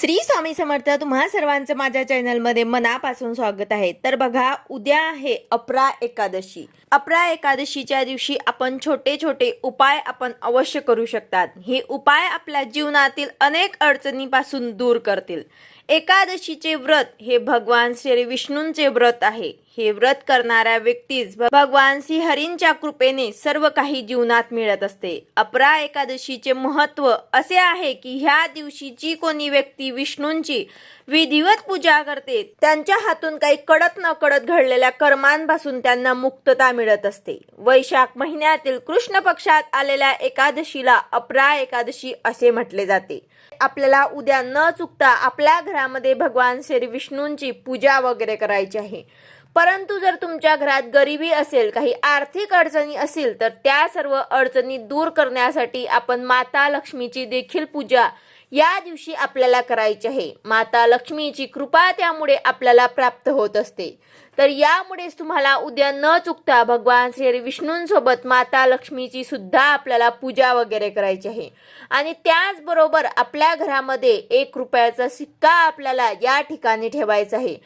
श्री स्वामी समर्थ तुम्हा सर्वांचं माझ्या चॅनलमध्ये मनापासून स्वागत आहे. तर बघा उद्या आहे अपरा एकादशी. अपरा एकादशीच्या दिवशी आपण छोटे छोटे उपाय आपण अवश्य करू शकतात. हे उपाय आपल्या जीवनातील अनेक अडचणीपासून दूर करतील. एकादशीचे व्रत हे भगवान श्री विष्णूंचे व्रत आहे. हे व्रत करणाऱ्या व्यक्तीस भगवान भगवान श्रीहरींच्या कृपेने सर्व काही जीवनात मिळत असते. अपरा एकादशीचे महत्त्व असे आहे की ह्या दिवशी जी कोणी व्यक्ती विष्णूंची विधिवत पूजा करते त्यांच्या हातून काही कडत न कडत घडलेल्या कर्मांपासून त्यांना मुक्तता मिळत असते. वैशाख महिन्यातील कृष्ण पक्षात आलेल्या एकादशीला अपरा एकादशी असे म्हटले जाते. आपल्याला उद्या न चुकता आपल्या घरामध्ये भगवान श्री विष्णूंची पूजा वगैरे करायची आहे. परंतु जर तुमच्या घरात गरिबी असेल काही आर्थिक अडचणी असेल तर त्या सर्व अडचणी दूर करण्यासाठी आपण माता लक्ष्मीची देखील पूजा या दिवशी आपल्याला करायची आहे. माता लक्ष्मीची कृपा त्यामुळे आपल्याला प्राप्त होत असते. तर यामुळेच तुम्हाला उद्या न चुकता भगवान श्री विष्णूंसोबत माता लक्ष्मीची सुद्धा आपल्याला पूजा वगैरे करायची आहे. आणि त्याचबरोबर आपल्या घरामध्ये एक रुपयाचा सिक्का आपल्याला या ठिकाणी ठेवायचा आहे.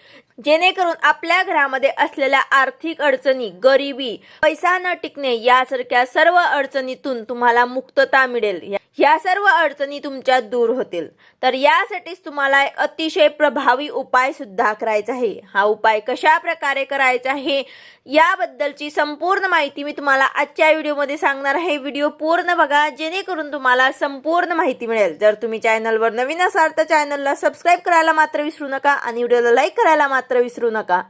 जेणेकरून आपल्या घरामध्ये असलेल्या आर्थिक अडचणी गरिबी पैसा न टिकणे यासारख्या सर्व अडचणीतून तुम्हाला मुक्तता मिळेल. या- सर्व अडचणी तुमच्या दूर होतील. तर यासाठीच तुम्हाला अतिशय प्रभावी उपाय सुद्धा करायचा आहे. हा उपाय कशा प्रकारे करायचा आहे याबद्दलची संपूर्ण माहिती मी तुम्हाला आजच्या व्हिडिओमध्ये सांगणार आहे. व्हिडिओ पूर्ण बघा जेणेकरून तुम्हाला संपूर्ण माहिती मिळेल. जर तुम्ही चॅनलवर नवीन असाल तर चॅनलला सबस्क्राईब करायला मात्र विसरू नका आणि व्हिडिओला लाईक करायला मात्र विसरू नका.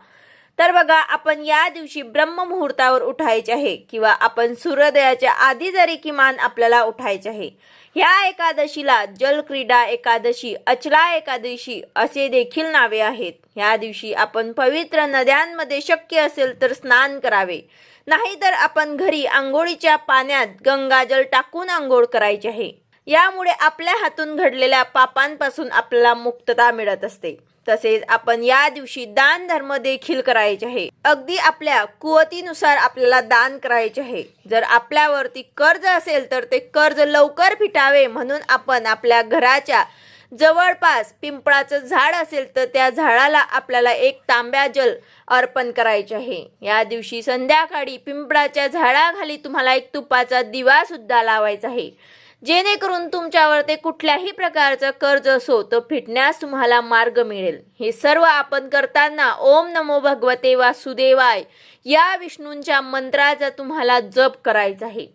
तर बघा आपण या दिवशी ब्रह्ममुहूर्तावर उठायचे आहे किंवा आपण सूर्योदयाच्या आधी जरी किमान आपल्याला उठायचे आहे. ह्या एकादशीला जलक्रीडा एकादशी अचला एकादशी असे देखील नावे आहेत. ह्या दिवशी आपण पवित्र नद्यांमध्ये शक्य असेल तर स्नान करावे. नाहीतर आपण घरी आंघोळीच्या पाण्यात गंगाजल टाकून आंघोळ करायची आहे. यामुळे आपल्या हातून घडलेल्या पापांपासून आपल्याला मुक्तता मिळत असते. तसेच आपण या दिवशी दान धर्म देखील करायचे आहे. अगदी आपल्या कुवतीनुसार आपल्याला दान करायचे आहे. जर आपल्यावरती कर्ज असेल तर ते कर्ज लवकर फिटावे म्हणून आपण आपल्या घराच्या जवळपास पिंपळाचं झाड असेल तर त्या झाडाला आपल्याला एक तांब्या जल अर्पण करायचे आहे. या दिवशी संध्याकाळी पिंपळाच्या झाडाखाली तुम्हाला एक तुपाचा दिवा सुद्धा लावायचा आहे. जेणेकरून तुमच्यावर ते कुठल्याही प्रकारचं कर्ज असो तो फिटण्यास तुम्हाला मार्ग मिळेल. हे सर्व आपण करताना ओम नमो भगवते वासुदेवाय या विष्णूंच्या मंत्राचा तुम्हाला जप करायचा आहे.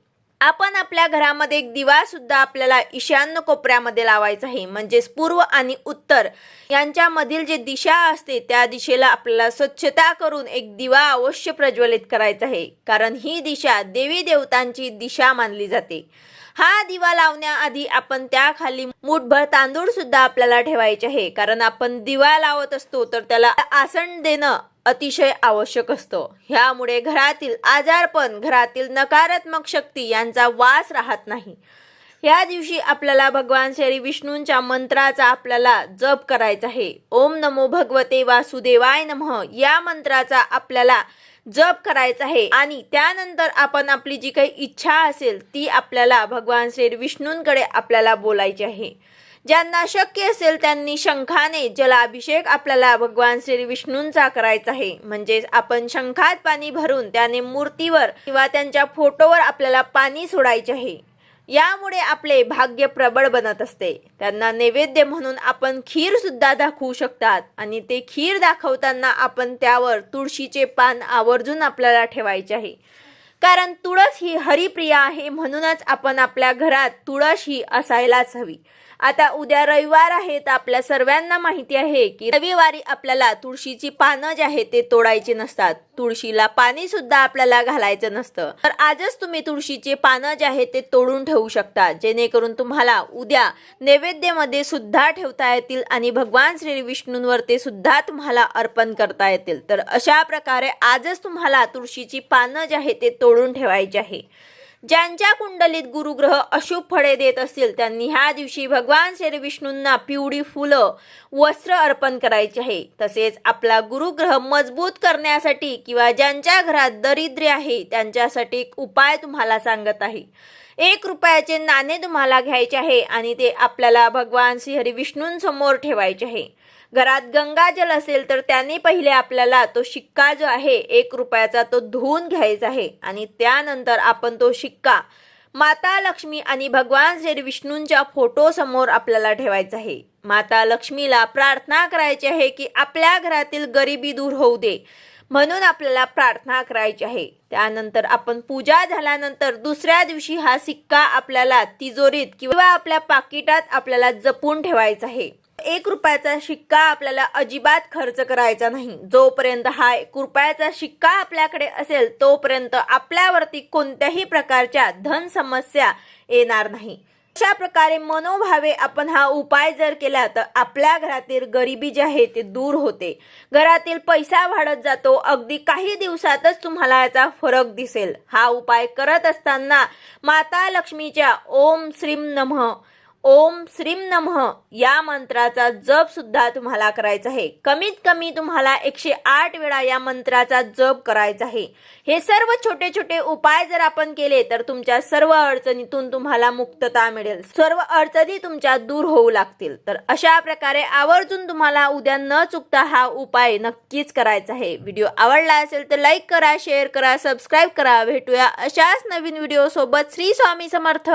आपण आपल्या घरामध्ये एक दिवा सुद्धा आपल्याला ईशान्य कोपऱ्यामध्ये लावायचा आहे. म्हणजेच पूर्व आणि उत्तर यांच्यामधील जे दिशा असते त्या दिशेला आपल्याला स्वच्छता करून एक दिवा अवश्य प्रज्वलित करायचा आहे. कारण ही दिशा देवी देवतांची दिशा मानली जाते. हा दिवा लावण्याआधी आपण त्याखाली मुठभर तांदूळ सुद्धा आपल्याला ठेवायचे आहे. कारण आपण दिवा लावत असतो तर त्याला आसन देणं अतिशय आवश्यक असतं. ह्यामुळे घरातील आजारपण घरातील नकारात्मक शक्ती यांचा वास राहत नाही. या दिवशी आपल्याला भगवान श्री विष्णूंच्या मंत्राचा आपल्याला जप करायचा आहे. ओम नमो भगवते वासुदेवाय नमः. या मंत्राचा आपल्याला जप करायचा आहे. आणि त्यानंतर आपण आपली जी काही इच्छा असेल ती आपल्याला भगवान श्री विष्णूंकडे आपल्याला बोलायची आहे. ज्यांना शक्य असेल त्यांनी शंखाने जलाभिषेक आपल्याला भगवान श्री विष्णूंचा करायचा आहे. म्हणजेच आपण शंखात पाणी भरून त्याने मूर्तीवर किंवा त्यांच्या फोटोवर आपल्याला पाणी सोडायचे आहे. यामुळे आपले भाग्य प्रबळ बनत असते. त्यांना नैवेद्य म्हणून आपण खीर सुद्धा दाखवू शकतात आणि ते खीर दाखवताना आपण त्यावर तुळशीचे पान आवर्जून आपल्याला ठेवायचे आहे. कारण तुळस ही हरिप्रिया आहे म्हणूनच आपण आपल्या घरात तुळस ही असायलाच हवी. आता उद्या रविवार आहे तर आपल्या सर्वांना माहिती आहे की रविवारी आपल्याला तुळशीची पानं जे आहेत ते तोडायची नसतात. तुळशीला पाणी सुद्धा आपल्याला घालायचं नसतं. तर आजच तुम्ही तुळशीचे पानं जे आहेत ते तोडून ठेवू शकता. जेणेकरून तुम्हाला उद्या नैवेद्यामध्ये सुद्धा ठेवता येतील आणि भगवान श्री विष्णूंवर ते सुद्धा तुम्हाला अर्पण करता येतील. तर अशा प्रकारे आजच तुम्हाला तुळशीची पानं जे आहे ते तोडून ठेवायची आहे. ज्यांच्या कुंडलीत गुरुग्रह अशुभ फळे देत असतील त्यांनी ह्या दिवशी भगवान श्री विष्णूंना पिवळी फुलं वस्त्र अर्पण करायचे आहे. तसेच आपला गुरुग्रह मजबूत करण्यासाठी किंवा ज्यांच्या घरात दरिद्र्य आहे त्यांच्यासाठी एक उपाय तुम्हाला सांगत आहे. एक रुपयाचे नाणे तुम्हाला घ्यायचे आहे आणि ते आपल्याला भगवान श्री विष्णूंसमोर ठेवायचे आहे. घरात गंगाजल असेल तर त्याने पहिले आपल्याला तो शिक्का जो आहे एक रुपयाचा तो धुवून घ्यायचा आहे आणि त्यानंतर आपण तो शिक्का माता लक्ष्मी आणि भगवान श्री विष्णूंच्या फोटो समोर आपल्याला ठेवायचा आहे. माता लक्ष्मीला प्रार्थना करायची आहे की आपल्या घरातील गरिबी दूर होऊ दे म्हणून आपल्याला प्रार्थना करायची आहे. त्यानंतर आपण पूजा झाल्यानंतर दुसऱ्या दिवशी हा सिक्का आपल्याला तिजोरीत किंवा आपल्या पाकिटात आपल्याला जपून ठेवायचा आहे. एक रुपयाचा शिक्का आपल्याला अजिबात खर्च करायचा नाही. जोपर्यंत हा एक रुपयाचा शिक्का आपल्याकडे असेल तोपर्यंत आपल्यावरती कोणत्याही प्रकारच्या धन समस्या येणार नाही. अशा प्रकारे मनोभावे आपण हा उपाय जर केला तर आपल्या घरातील गरिबी जी आहे ते दूर होते. घरातील पैसा वाढत जातो. अगदी काही दिवसातच तुम्हाला याचा फरक दिसेल. हा उपाय करत असताना माता लक्ष्मीच्या ओम श्रीम नमः ओम श्रीम नमः. या मंत्राचा जप सुद्धा तुम्हाला करायचा आहे. कमीत कमी तुम्हाला एकशे आठ वेळा या मंत्राचा जप करायचा आहे. हे सर्व छोटे छोटे उपाय जर आपण केले तर तुमच्या सर्व अडचणीतून तुम्हाला मुक्तता मिळेल. सर्व अडचणी तुमच्या दूर होऊ लागतील. तर अशा प्रकारे आवर्जून तुम्हाला उद्या न चुकता हा उपाय नक्कीच करायचा आहे. व्हिडिओ आवडला असेल तर लाईक करा शेअर करा सबस्क्राईब करा. भेटूया अशाच नवीन व्हिडिओ सोबत श्री स्वामी समर्थ.